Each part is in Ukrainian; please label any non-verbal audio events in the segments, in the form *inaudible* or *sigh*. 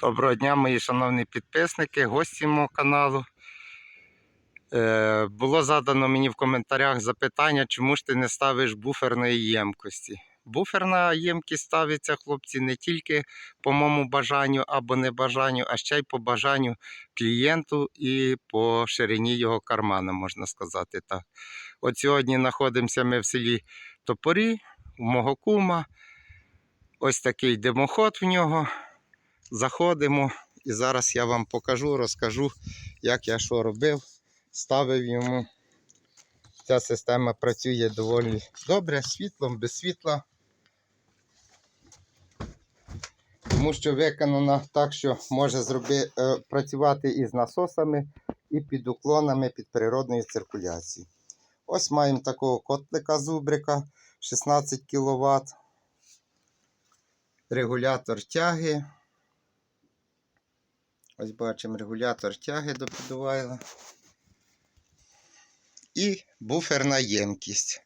Доброго дня, мої шановні підписники, гості мого каналу. Е, було задано мені в коментарях запитання, чому ж ти не ставиш буферної ємкості. Буферна ємкість ставиться, хлопці, не тільки по моєму бажанню або небажанню, а ще й по бажанню клієнту і по ширині його кармана, можна сказати так. От сьогодні знаходимося ми в селі Топорі, у мого кума. Ось такий димоход в нього заходимо і зараз я вам покажу, розкажу, як я що робив. Ставив йому. Ця система працює доволі добре, світлом, без світла. Тому що виконана так, що може зроби, е, працювати із насосами і під уклонами під природною циркуляцією. Ось маємо такого котлика зубрика 16 кВт. Регулятор тяги. Ось бачимо регулятор тяги до підувайла. І буферна ємкість.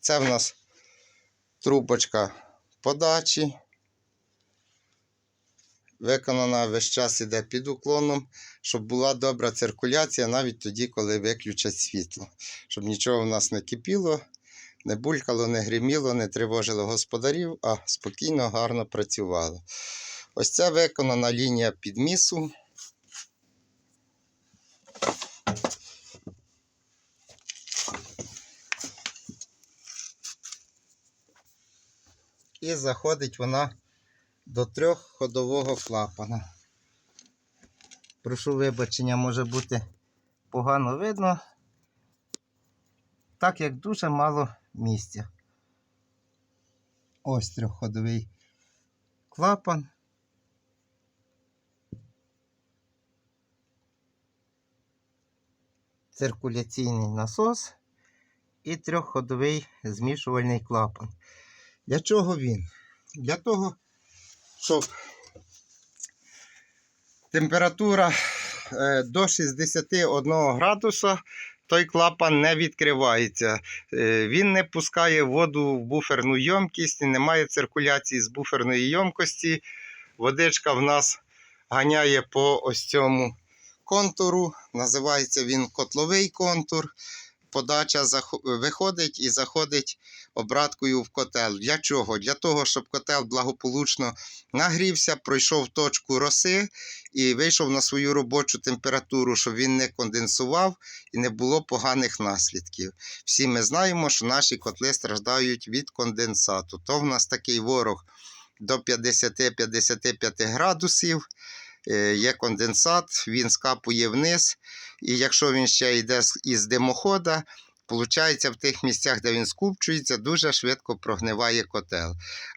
Це в нас трубочка подачі. Виконана весь час іде під уклоном, щоб була добра циркуляція навіть тоді, коли виключать світло. Щоб нічого в нас не кипіло, не булькало, не гриміло, не тривожило господарів, а спокійно, гарно працювало. Ось це виконана лінія підмісу. І заходить вона до трьохходового клапана. Прошу вибачення, може бути погано видно, так як дуже мало місця. Ось трьохходовий клапан. Циркуляційний насос і трьохходовий змішувальний клапан. Для чого він? Для того, щоб температура е, до 61 градуса той клапан не відкривається. Е, Він не пускає воду в буферну ємкість, немає циркуляції з буферної ємкості. Водичка в нас ганяє по ось цьому контуру. Називається він котловий контур. Подача виходить і заходить обраткою в котел. Для чого? Для того, щоб котел благополучно нагрівся, пройшов точку роси і вийшов на свою робочу температуру, щоб він не конденсував і не було поганих наслідків. Всі ми знаємо, що наші котли страждають від конденсату. То в нас такий ворог до 50-55 градусів. Е, Є конденсат, він скапує вниз, і якщо він ще йде із димохода, Получається, в тих місцях, де він скупчується, дуже швидко прогниває котел.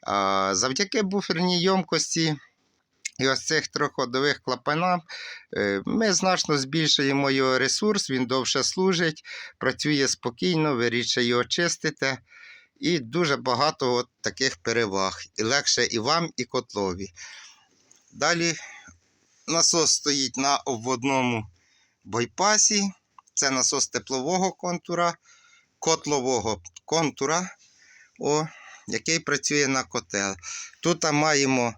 А завдяки буферній ємкості і ось цих трьохходових клапанам е, ми значно збільшуємо його ресурс, він довше служить, працює спокійно, ви рідше його чистите. І дуже багато от таких переваг. І легше і вам, і котлові. Далі насос стоїть на обводному бойпасі. Це насос теплового контура, котлового контура, о, який працює на котел. Тут маємо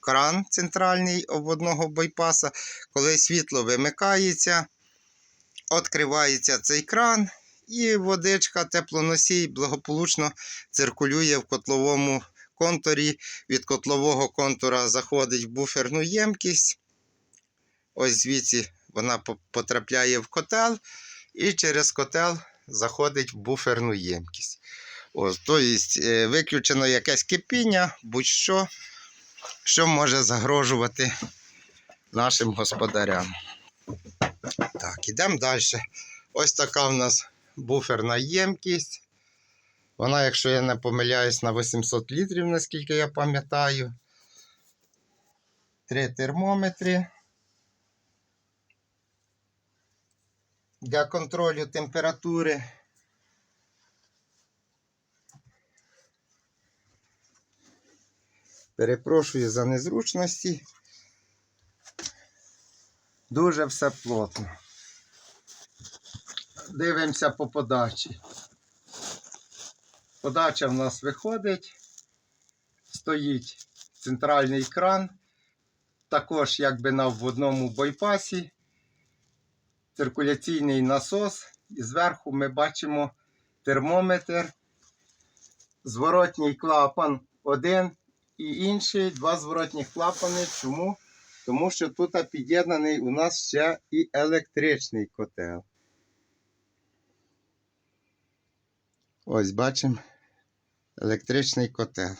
кран центральний обводного байпаса. Коли світло вимикається, відкривається цей кран, і водичка, теплоносій благополучно циркулює в котловому контурі. Від котлового контура заходить в буферну ємкість. Ось звідси вона потрапляє в котел і через котел заходить в буферну ємкість. Ось, тобто е, виключено якесь кипіння, будь-що, що може загрожувати нашим господарям. Так, ідемо далі. Ось така в нас буферна ємкість. Вона, якщо я не помиляюсь, на 800 літрів, наскільки я пам'ятаю. Три термометри. Для контролю температури. Перепрошую за незручності. Дуже все плотно. Дивимося по подачі. Подача в нас виходить стоїть центральний кран, також якби на вводному байпасі, циркуляційний насос, і зверху ми бачимо термометр, зворотній клапан один і інший, два зворотні клапани. Чому? Тому що тут під'єднаний у нас ще і електричний котел. Ось бачимо електричний котел.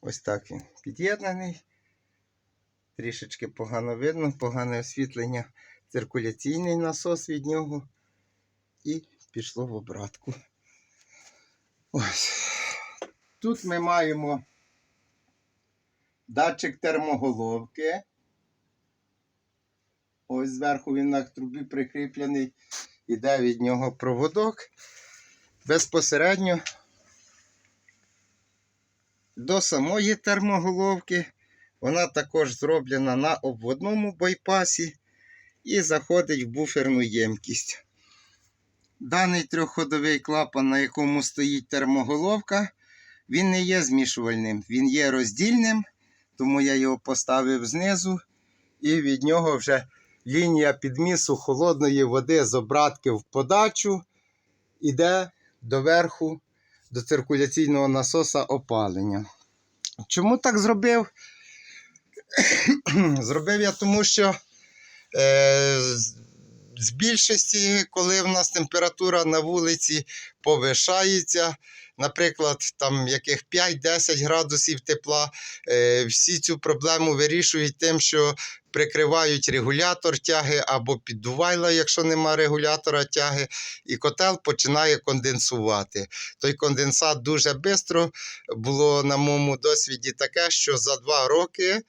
Ось так він під'єднаний. Трішечки погано видно, погане освітлення, циркуляційний насос від нього. І пішло в обратку. Ось. Тут ми маємо датчик термоголовки. Ось зверху він на трубі прикріплений. Іде від нього проводок. Безпосередньо до самої термоголовки. Вона також зроблена на обводному байпасі і заходить в буферну ємкість. Даний трьохходовий клапан, на якому стоїть термоголовка, він не є змішувальним, він є роздільним, тому я його поставив знизу, і від нього вже лінія підмісу холодної води з обратки в подачу іде доверху до циркуляційного насоса опалення. Чому так зробив? *coughs* зробив я тому, що е, з- більшості, коли в нас температура на вулиці повишається, наприклад, там яких 5-10 градусів тепла, е, всі цю проблему вирішують тим, що прикривають регулятор тяги або піддувайла, якщо нема регулятора тяги, і котел починає конденсувати. Той конденсат дуже швидко було на моєму досвіді таке, що за два роки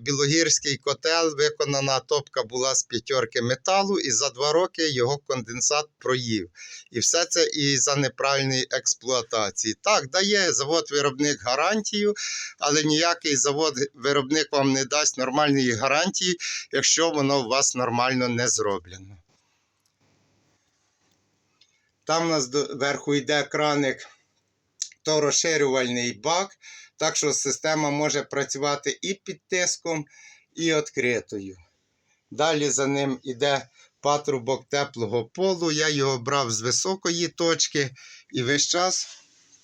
білогірський котел, виконана топка була з п'ятерки металу, і за два роки його конденсат проїв. І все це і за неправильної експлуатації. Так, дає завод-виробник гарантію, але ніякий завод-виробник вам не дасть нормальної гарантії, якщо воно у вас нормально не зроблено. Там у нас зверху йде краник, то розширювальний бак, так що система може працювати і під тиском, і відкритою. Далі за ним йде патрубок теплого полу. Я його брав з високої точки і весь час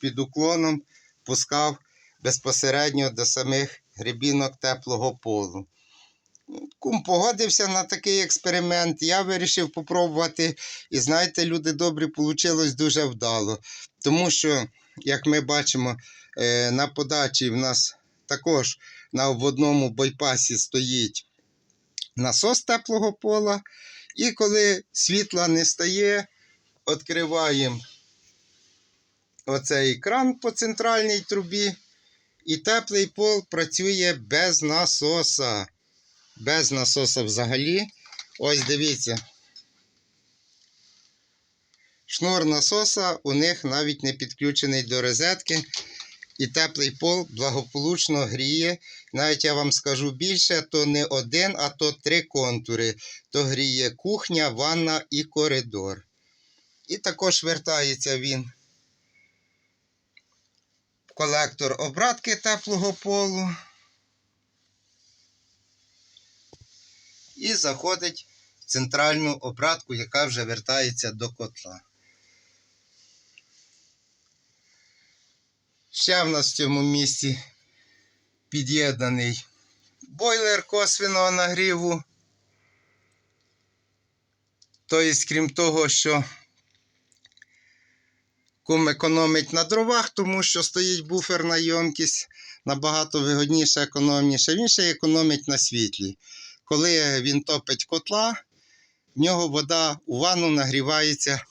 під уклоном пускав безпосередньо до самих грибінок теплого полу. Кум погодився на такий експеримент. Я вирішив попробувати. І знаєте, люди добрі, вийшло дуже вдало. Тому що, як ми бачимо, на подачі в нас також на обводному байпасі стоїть насос теплого пола. І коли світла не стає, відкриваємо оцей кран по центральній трубі. І теплий пол працює без насоса. Без насоса взагалі. Ось дивіться. Шнур насоса у них навіть не підключений до розетки. І теплий пол благополучно гріє. Навіть я вам скажу більше, то не один, а то три контури. То гріє кухня, ванна і коридор. І також вертається він колектор обратки теплого полу. І заходить в центральну обратку, яка вже вертається до котла. Ще в нас в цьому місці під'єднаний бойлер косвіного нагріву. Тобто, крім того, що кум економить на дровах, тому що стоїть буферна ємкість, набагато вигодніше, економніше. Він ще економить на світлі. Коли він топить котла, в нього вода у ванну нагрівається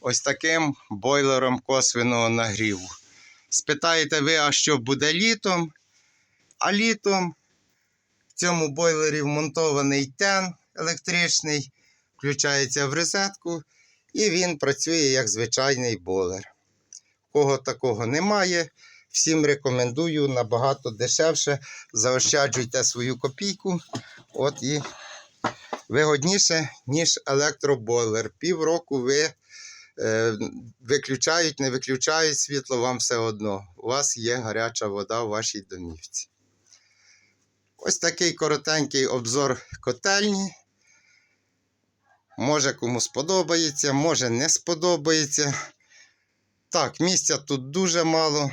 ось таким бойлером косвіного нагріву. Спитаєте ви, а що буде літом? А літом в цьому бойлері вмонтований тен електричний, включається в розетку, і він працює як звичайний бойлер. Кого такого немає, всім рекомендую набагато дешевше. Заощаджуйте свою копійку. От і вигодніше, ніж електробойлер. Півроку ви Виключають, не виключають світло, вам все одно. У вас є гаряча вода в вашій домівці. Ось такий коротенький обзор котельні. Може кому сподобається, може не сподобається. Так, місця тут дуже мало.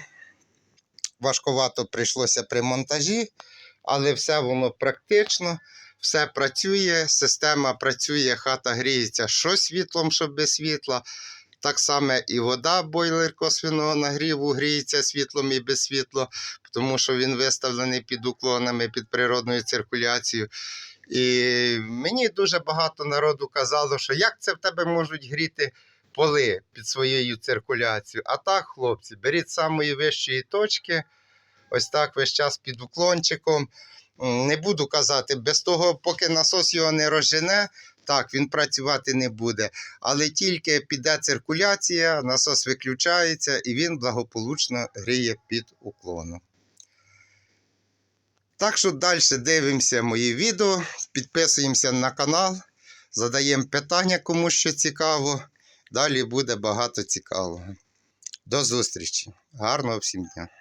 Важкувато прийшлося при монтажі, але все воно практично, все працює, система працює, хата гріється що світлом, що без світла. Так само і вода, бойлер косвіного нагріву гріється світлом і без світла, тому що він виставлений під уклонами, під природною циркуляцією. І мені дуже багато народу казало, що як це в тебе можуть гріти поли під своєю циркуляцією. А так, хлопці, беріть з самої вищої точки, ось так весь час під уклончиком. Не буду казати, без того, поки насос його не розжене, так, він працювати не буде. Але тільки піде циркуляція, насос виключається і він благополучно гріє під уклоном. Так що далі дивимося мої відео, підписуємося на канал, задаємо питання, кому що цікаво. Далі буде багато цікавого. До зустрічі. Гарного всім дня!